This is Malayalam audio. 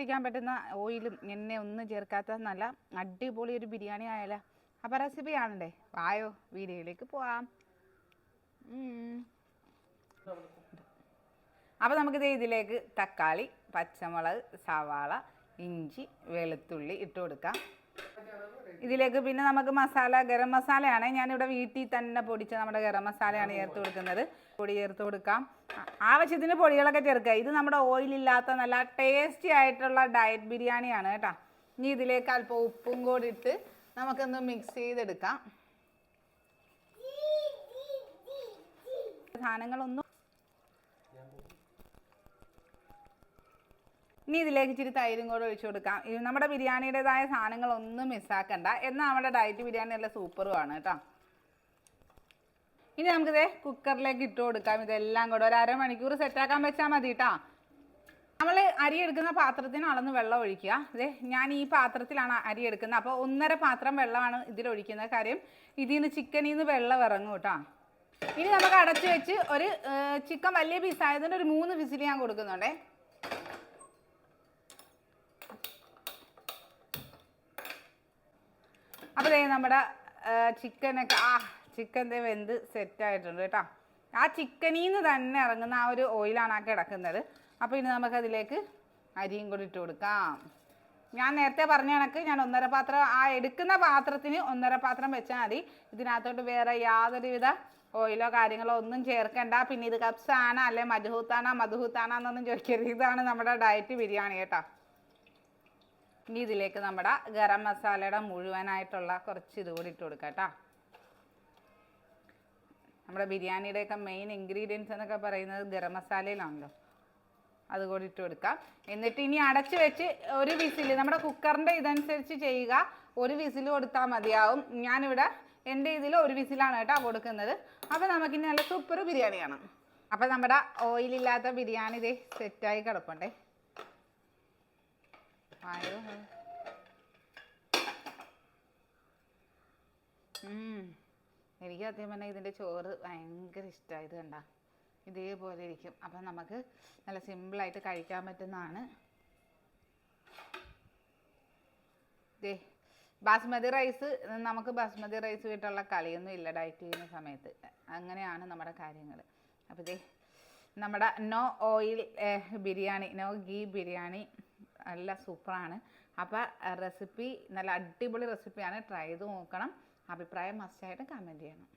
കഴിക്കാൻ പറ്റുന്ന ഓയിലും എണ്ണ ഒന്നും ചേർക്കാത്ത നല്ല അടിപൊളി ഒരു ബിരിയാണി ആയാലോ. അപ്പോൾ റെസിപ്പി ആണല്ലേ വായോ വീഡിയോയിലേക്ക് പോവാം. അപ്പോൾ നമുക്കിത് ഇതിലേക്ക് തക്കാളി പച്ചമുളക് സവാള ഇഞ്ചി വെളുത്തുള്ളി ഇട്ട് കൊടുക്കാം. ഇതിലേക്ക് പിന്നെ നമുക്ക് മസാല ഗരം മസാലയാണ്. ഞാനിവിടെ വീട്ടിൽ തന്നെ പൊടിച്ച നമ്മുടെ ഗരം മസാലയാണ് ചേർത്ത് കൊടുക്കുന്നത്. പൊടി ചേർത്ത് കൊടുക്കാം. ആവശ്യത്തിന് പൊടികളൊക്കെ ചേർക്കുക. ഇത് നമ്മുടെ ഓയിലില്ലാത്ത നല്ല ടേസ്റ്റി ആയിട്ടുള്ള ഡയറ്റ് ബിരിയാണിയാണ് കേട്ടോ. ഇനി ഇതിലേക്ക് അല്പം ഉപ്പും കൂടി ഇട്ട് നമുക്കൊന്ന് മിക്സ് ചെയ്തെടുക്കാം. സാധനങ്ങളൊന്നും ഇനി ഇതിലേക്ക് ഇച്ചിരി തൈരും കൂടെ ഒഴിച്ചു കൊടുക്കാം. നമ്മുടെ ബിരിയാണിയുടേതായ സാധനങ്ങളൊന്നും മിസ്സാക്കണ്ട. എന്നാൽ നമ്മുടെ ഡയറ്റ് ബിരിയാണി നല്ല സൂപ്പറുമാണ് കേട്ടോ. ഇനി നമുക്കിത് കുക്കറിലേക്ക് ഇട്ട് കൊടുക്കാം. ഇതെല്ലാം കൂടെ ഒരു അരമണിക്കൂർ സെറ്റാക്കാൻ വെച്ചാൽ മതി കേട്ടോ നമ്മൾ അരി എടുക്കുന്ന പാത്രത്തിന് അളന്ന് വെള്ളം ഒഴിക്കുക. അതെ ഞാൻ ഈ പാത്രത്തിലാണ് അരി എടുക്കുന്നത്. അപ്പോൾ ഒന്നര പാത്രം വെള്ളമാണ് ഇതിലൊഴിക്കുന്നത് കാര്യം ഇതിൽ നിന്ന് ചിക്കനിൽ നിന്ന് വെള്ളം ഇറങ്ങും കേട്ടോ ഇനി നമുക്ക് അടച്ചു വെച്ച് ഒരു ചിക്കൻ വലിയ പീസ് ആയതുകൊണ്ട് ഒരു മൂന്ന് വിസിൽ ഞാൻ കൊടുക്കുന്നുണ്ടേ. അപ്പോൾ ദേ നമ്മുടെ ചിക്കനൊക്കെ ആ ചിക്കൻ ദേ വെന്ത് സെറ്റ് ആയിട്ടുണ്ട് കേട്ടോ. ആ ചിക്കനിൽ നിന്ന് തന്നെ ഇറങ്ങുന്ന ആ ഒരു ഓയിലാണ് ആ കിടക്കുന്നത്. അപ്പോൾ ഇനി നമുക്കതിലേക്ക് അരിയും കൂടി ഇട്ട് കൊടുക്കാം. ഞാൻ നേരത്തെ പറഞ്ഞ കണക്ക് ഞാൻ ഒന്നര പാത്രം ആ എടുക്കുന്ന പാത്രത്തിന് ഒന്നര പാത്രം വെച്ചാൽ മതി. ഇതിനകത്തോട്ട് വേറെ യാതൊരുവിധ ഓയിലോ കാര്യങ്ങളോ ഒന്നും ചേർക്കണ്ട. പിന്നെ ഇത് കപ്സാണ് അല്ലെ മധുഹൂത്താണോ മധുഹൂത്താണോ എന്നൊന്നും ചോദിക്കരുത്. ഇതാണ് നമ്മുടെ ഡയറ്റ് ബിരിയാണി കേട്ടോ. ഇനി ഇതിലേക്ക് നമ്മുടെ ഗരം മസാലയുടെ മുഴുവനായിട്ടുള്ള കുറച്ച് ഇത് കൂടി ഇട്ട് കൊടുക്കാം കേട്ടോ. നമ്മുടെ ബിരിയാണിയുടെയൊക്കെ മെയിൻ ഇൻഗ്രീഡിയൻസ് എന്നൊക്കെ പറയുന്നത് ഗരം മസാലയിലാണല്ലോ. അത് കൂടി ഇട്ട് കൊടുക്കാം. എന്നിട്ട് ഇനി അടച്ചു വെച്ച് ഒരു വിസിൽ നമ്മുടെ കുക്കറിന്റെ ഇതനുസരിച്ച് ചെയ്യുക. ഒരു വിസിൽ കൊടുത്താൽ മതിയാവും. ഞാനിവിടെ എന്റെ ഇതിൽ ഒരു വിസിലാണ് കേട്ടോ കൊടുക്കുന്നത്. അപ്പോൾ നമുക്കിനി നല്ല സൂപ്പർ ബിരിയാണി ബിരിയാണിയാണ് അപ്പോൾ നമ്മുടെ ഓയിലില്ലാത്ത ബിരിയാണി ഇതേ സെറ്റായി കിടപ്പുണ്ടേ. ഉം. എനിക്ക് സത്യം പറഞ്ഞാൽ ഇതിന്റെ ചോറ് ഭയങ്കര ഇഷ്ടമായി ഇത് കണ്ട. ഇതേപോലെ ഇരിക്കും. അപ്പം നമുക്ക് നല്ല സിമ്പിളായിട്ട് കഴിക്കാൻ പറ്റുന്നതാണ്. ദേ ബാസ്മതി റൈസ് നമുക്ക് ബാസ്മതി റൈസ് വീട്ടുള്ള കളിയൊന്നും ഇല്ല. ഡയറ്റ് ചെയ്യുന്ന സമയത്ത്. അങ്ങനെയാണ് നമ്മുടെ കാര്യങ്ങൾ അപ്പോൾ ദേ നമ്മുടെ no oil biryani no ghee biryani നല്ല സൂപ്പറാണ്. അപ്പോൾ റെസിപ്പി നല്ല അടിപൊളി റെസിപ്പിയാണ്. ട്രൈ ചെയ്ത് നോക്കണം. അഭിപ്രായം മസ്റ്റായിട്ട് കമന്റ് ചെയ്യണം.